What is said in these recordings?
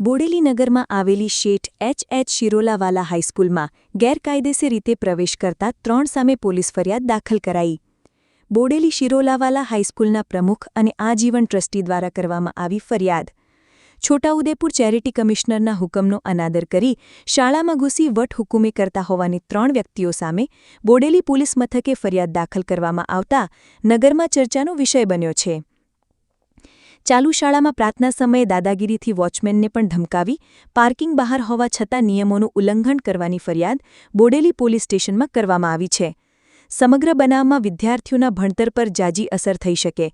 બોડેલી નગરમાં આવેલી શેઠ H H શિરોલાવાલા હાઈસ્કૂલમાં ગેરકાયદેસર રીતે પ્રવેશ કરતા ત્રણ સામે પોલીસ ફરિયાદ દાખલ કરાઈ. બોડેલી શિરોલાવાલા હાઈસ્કૂલના પ્રમુખ અને આજીવન ટ્રસ્ટી દ્વારા કરવામાં આવી ફરિયાદ. છોટાઉદેપુર ચેરિટી કમિશનરના હુકમનો અનાદર કરી શાળામાં ઘૂસી વટહુકુમે કરતા હોવાની ત્રણ વ્યક્તિઓ સામે બોડેલી પોલીસ મથકે ફરિયાદ દાખલ કરવામાં આવતા નગરમાં ચર્ચાનો વિષય બન્યો છે. ચાલુ શાળામાં પ્રાર્થના સમયે દાદાગીરીથી વોચમેનને પણ ધમકાવી, પાર્કિંગ બહાર હોવા છતાં નિયમોનું ઉલ્લંઘન કરવાની ફરિયાદ બોડેલી પોલીસ સ્ટેશનમાં કરવામાં આવી છે. સમગ્ર બનાવમાં વિદ્યાર્થીઓના ભણતર પર જાજી અસર થઈ શકે,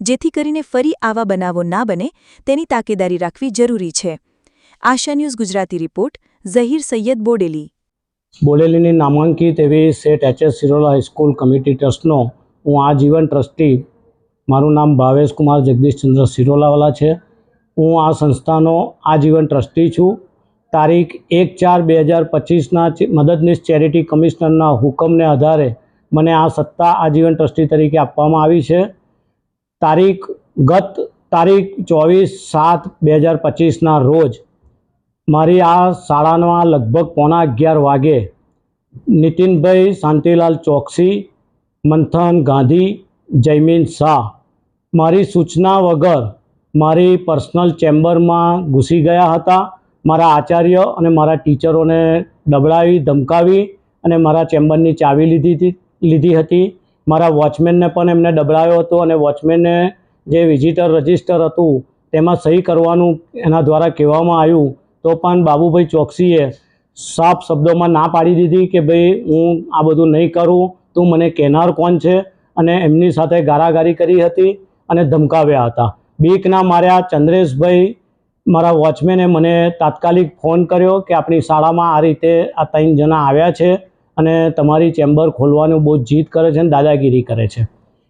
જેથી કરીને ફરી આવા બનાવો ના બને તેની તાકેદારી રાખવી જરૂરી છે. Asha news Gujarati report, Zaheer Saiyed Bodeli. બોડેલીની નામાંકિત એવી set HS Sirola high school committee ટ્રસ્ટનો હું આજીવન ટ્રસ્ટી મારું નામ ભાવેશ કુમાર જગદીશચંદ્ર સિરોલાવાલા છે. હું આ સંસ્થાનો આજીવન ટ્રસ્ટી છું. તારીખ એક ચાર બે હજાર પચીસના મદદનીશ ચેરિટી કમિશનરના હુકમને આધારે મને આ સત્તા આજીવન ટ્રસ્ટી તરીકે આપવામાં આવી છે. તારીખ, ગત તારીખ ચોવીસ સાત બે હજાર પચીસના રોજ મારી આ શાળામાં લગભગ પોણા અગિયાર વાગે નીતિનભાઈ શાંતિલાલ ચોકસી, મંથન ગાંધી જયમીન શાહ, મારી સૂચના વગર મારી પર્સનલ ચેમ્બરમાં ઘૂસી ગયા હતા. મારા આચાર્ય અને મારા ટીચરોને દબડાવી, ધમકાવી અને મારા ચેમ્બરની ચાવી લીધી લીધી હતી. મારા વોચમેનને પણ એમને દબડાવ્યો હતો અને વોચમેનને જે વિઝિટર રજિસ્ટર હતું તેમાં સહી કરવાનું એના દ્વારા કહેવામાં આવ્યું. તો પણ બાબુભાઈ ચોકસીએ સાફ શબ્દોમાં ના પાડી દીધી કે ભાઈ હું આ બધું નહીં કરું. તું મને કહેનાર કોણ છે? અને એમની સાથે ગારાગારી કરી હતી અને ધમકાવ્યા હતા. બીકના માર્યા ચંદ્રેશભાઈ, મારા વોચમેને મને તાત્કાલિક ફોન કર્યો કે આપણી શાળામાં આ રીતે આ ત્રણ જણા આવ્યા છે અને તમારી ચેમ્બર ખોલવાનું બહુ જીદ કરે છે અને દાદાગીરી કરે છે.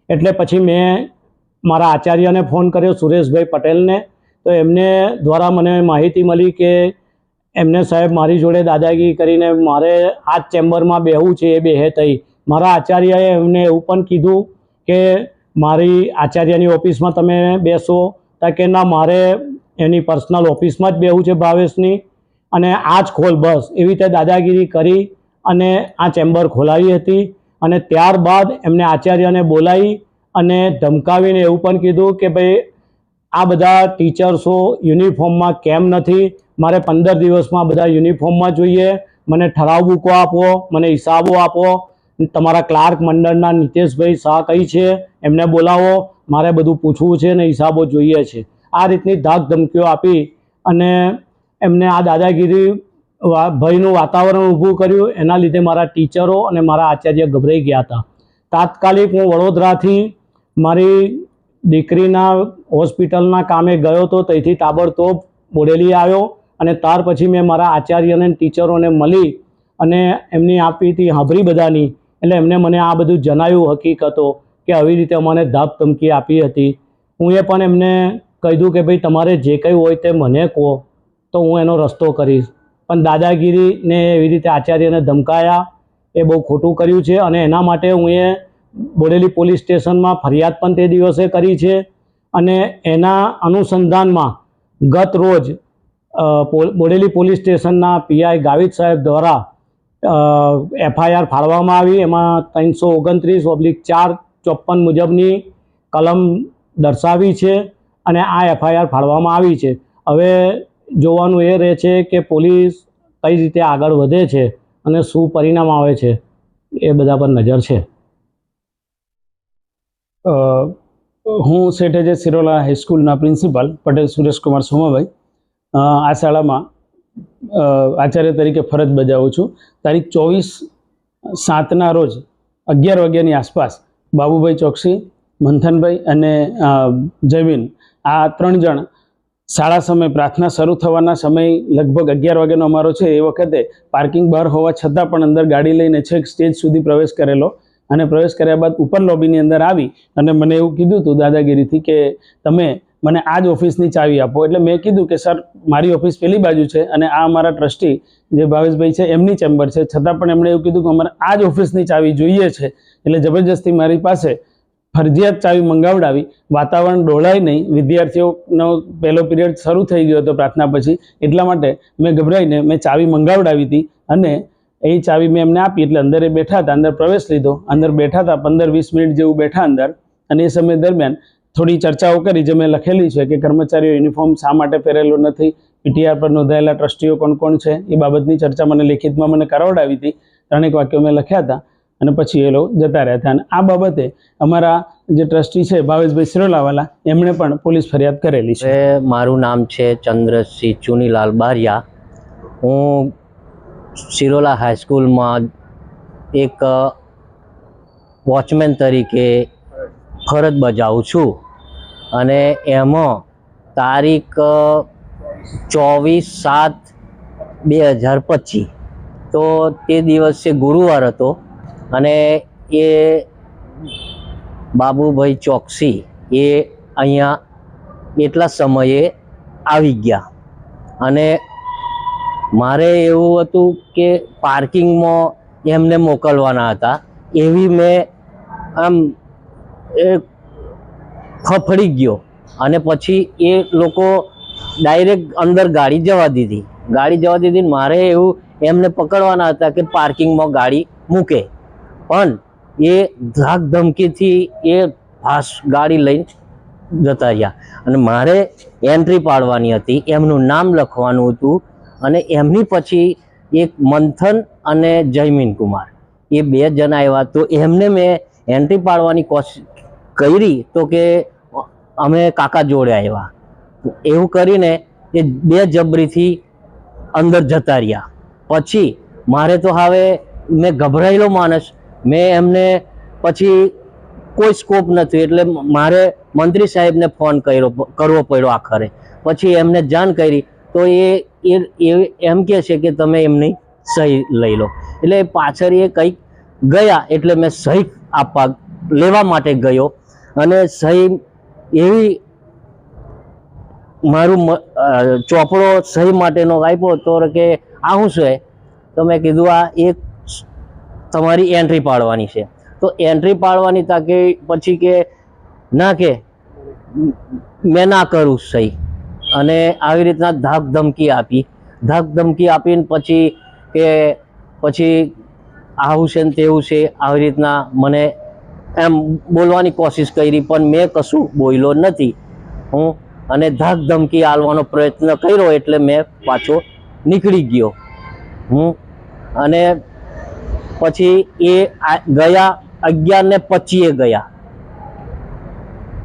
એટલે પછી મેં મારા આચાર્યને ફોન કર્યો, સુરેશભાઈ પટેલને. તો એમને દ્વારા મને માહિતી મળી કે એમને સાહેબ મારી જોડે દાદાગીરી કરીને મારે આ જ ચેમ્બરમાં બેહવું છે, એ બેહે થઈ મારા આચાર્યએ એમને એવું પણ કીધું કે મારી આચાર્યની ઓફિસમાં તમે બેસો કે ના, મારે એની પર્સનલ ઓફિસમાં જ બેહવું છે ભાવેશની. અને આ જ ખોલ બસ. એવી રીતે દાદાગીરી કરી અને આ ચેમ્બર ખોલાવી હતી. અને ત્યારબાદ એમને આચાર્યને બોલાવી અને ધમકાવીને એવું પણ કીધું કે ભાઈ, આ બધા ટીચર્સો યુનિફોર્મમાં કેમ નથી? મારે પંદર દિવસમાં બધા યુનિફોર્મમાં જોઈએ. મને ઠરાવ બુકો આપો, મને હિસાબો આપો. તમારા ક્લાર્ક મંડળના નીતેશભાઈ શાહ કઈ છે? એમને બોલાવો. મારે બધું પૂછવું છે ને હિસાબો જોઈએ છે. આ રીતની ધાક ધમકીઓ આપી અને એમને આ દાદાગીરી ભયનું વાતાવરણ ઊભું કર્યું. એના લીધે મારા ટીચરો અને મારા આચાર્ય ગભરાઈ ગયા હતા. તાત્કાલિક હું વડોદરાથી મારી દીકરીના હોસ્પિટલના કામે ગયો હતો ત્યાંથી તાબડતોબ બોડેલી આવ્યો અને ત્યાર પછી મેં મારા આચાર્યને ટીચરોને મળી અને એમની આપી હતી હાભરી બધાની એટલે એમને મને આ બધું જણાવ્યું હકીકતો કે આવી રીતે મને ધાપ ધમકી આપી હતી. હું એ પણ એમને કહ્યું કે ભાઈ, તમારે જે કંઈ હોય તે મને કહો, તો હું એનો રસ્તો કરીશ. પણ દાદાગીરીને એવી રીતે આચાર્યને ધમકાયા, એ બહુ ખોટું કર્યું છે અને એના માટે હું એ બોડેલી પોલીસ સ્ટેશનમાં ફરિયાદ પણ તે દિવસે કરી છે. અને એના અનુસંધાનમાં ગત રોજ બોડેલી પોલીસ સ્ટેશનના પીઆઈ ગાવિત સાહેબ દ્વારા એફઆઈઆર ફાળવામાં આવી. એમાં ત્રણસો ઓગણત્રીસ ઓબ્લિક ચાર ચોપન મુજબની કલમ દર્શાવી છે અને આ એફઆઈઆર ફાળવામાં આવી છે. હવે જોવાનું એ રહે છે કે પોલીસ કઈ રીતે આગળ વધે છે અને શું પરિણામ આવે છે એ બધા પર નજર છે. હું હું શેઠેજે સિરોલા હાઈસ્કૂલના પ્રિન્સિપાલ પટેલ સુરેશકુમાર સોમાભાઈ આ શાળામાં આચાર્ય તરીકે ફરજ બજાવું છું. તારીખ ચોવીસ સાતના રોજ અગિયાર વાગ્યાની આસપાસ બાબુભાઈ ચોકસી મંથનભાઈ અને અ, આ ત્રણ જણ શાળા સમય પ્રાર્થના શરૂ થવાના સમય લગભગ અગિયાર વાગ્યાનો અમારો છે એ વખતે પાર્કિંગ બહાર હોવા છતાં પણ અંદર ગાડી લઈને છેક સ્ટેજ સુધી પ્રવેશ કરેલો અને પ્રવેશ કર્યા બાદ ઉપર લોબીની અંદર આવી અને મને એવું કીધું હતું દાદાગીરીથી કે તમે મને આ જ ઓફિસની ચાવી આપો. એટલે મેં કીધું કે, સર, મારી ઓફિસ પેલી બાજુ છે અને આ અમારા ટ્રસ્ટી જે ભાવેશભાઈ છે, એમની ચેમ્બર છે. છતાં પણ એમણે એવું કીધું કે, અમારે આ જ ઓફિસની ચાવી જોઈએ છે. એટલે જબરજસ્તી મારી પાસે ફરજિયાત ચાવી મંગાવડાવી. વાતાવરણ ડોળાય નહીં. વિદ્યાર્થીઓનો પહેલો પિરિયડ શરૂ થઈ ગયો હતો પ્રાર્થના પછી. એટલા માટે મેં ગભરાઈને મેં ચાવી મંગાવડાવી હતી અને એ ચાવી મેં એમને આપી. એટલે અંદર એ બેઠા હતા, અંદર પ્રવેશ લીધો. અંદર બેઠા હતા, પંદર વીસ મિનિટ જેવું બેઠા અંદર. અને એ સમય દરમિયાન થોડી ચર્ચાઓ કરી જે મેં લખેલી છે કે કર્મચારીઓ યુનિફોર્મ શા માટે પહેરેલો નથી પીટીઆર પર નોંધાયેલા ટ્રસ્ટીઓ કોણ કોણ છે, એ બાબતની ચર્ચા મને લેખિતમાં મને કરાવડાવી હતી, ત્રણેક વાક્યો મેં લખ્યા હતા, અને પછી એ લોકો જતા રહ્યા હતા. અને આ બાબતે અમારા જે ટ્રસ્ટી છે ભાવેશભાઈ સિરોલાવાલા, એમણે પણ પોલીસ ફરિયાદ કરેલી છે. મારું નામ છે ચંદ્રસિંહ ચુનીલાલ બારિયા. હું સિરોલા હાઈસ્કૂલમાં એક વોચમેન તરીકે ફરજ બજાવું છું. અને એમાં તારીખ ચોવીસ સાત બે હજાર પચીસ. તો તે દિવસે ગુરુવાર હતો અને એ બાબુભાઈ ચોકસી એ અહીંયા એટલા સમયે આવી ગયા. અને મારે એવું હતું કે પાર્કિંગમાં એમને મોકલવાના હતા. એવી મેં આમ એ ફફડી ગયો. અને પછી એ લોકો ડાયરેક્ટ અંદર ગાડી જવા દીધી. ગાડી જવા દીધી મારે એવું એમને પકડવાના હતા કે પાર્કિંગમાં ગાડી મૂકે. પણ એ ધાક ધમકીથી એ ફાસ ગાડી લઈને જતા રહ્યા. અને મારે એન્ટ્રી પાડવાની હતી. એમનું નામ લખવાનું હતું. અને એમની પછી એક મંથન અને જયમીન કુમાર એ બે જણા આવ્યા. તો એમને મેં એન્ટ્રી પાડવાની કોશિશ કરી તો કે અમે કાકા જોડે આવ્યા. એવું કરીને એ બે જબરીથી અંદર જતા રહ્યા. પછી મારે તો હવે મેં ગભરાયેલો માણસ. મેં એમને પછી કોઈ સ્કોપ નથી. એટલે મારે મંત્રી સાહેબને ફોન કર્યો, કરવો પડ્યો આખરે. પછી એમને જાણ કરી તો એ એમ કહે છે કે તમે એમની સહી લઈ લો. એટલે પાછળ એ કંઈક ગયા એટલે મેં સહી આપવા, લેવા માટે ગયો. અને સહી એવી મારું ચોપડો સહી માટેનો આપ્યો તો કે આ શું છે? તો મેં કીધું, આ એક તમારી એન્ટ્રી પાડવાની છે. તો એન્ટ્રી પાડવાની તાકે પછી કે ના કે, મેં ના કરું સહી. અને આવી રીતના ધાક ધમકી આપી. ધાક ધમકી આપીને પછી કે, પછી આવું છે ને તેવું છે, આવી રીતના મને એમ બોલવાની કોશિશ કરી, પણ મેં કશું બોલ્યો નથી. હું અને ધાક ધમકી આલવાનો પ્રયત્ન કર્યો એટલે મેં પાછો નીકળી ગયો. હું અને પછી એ ગયા અગિયાર ને પચીએ ગયા.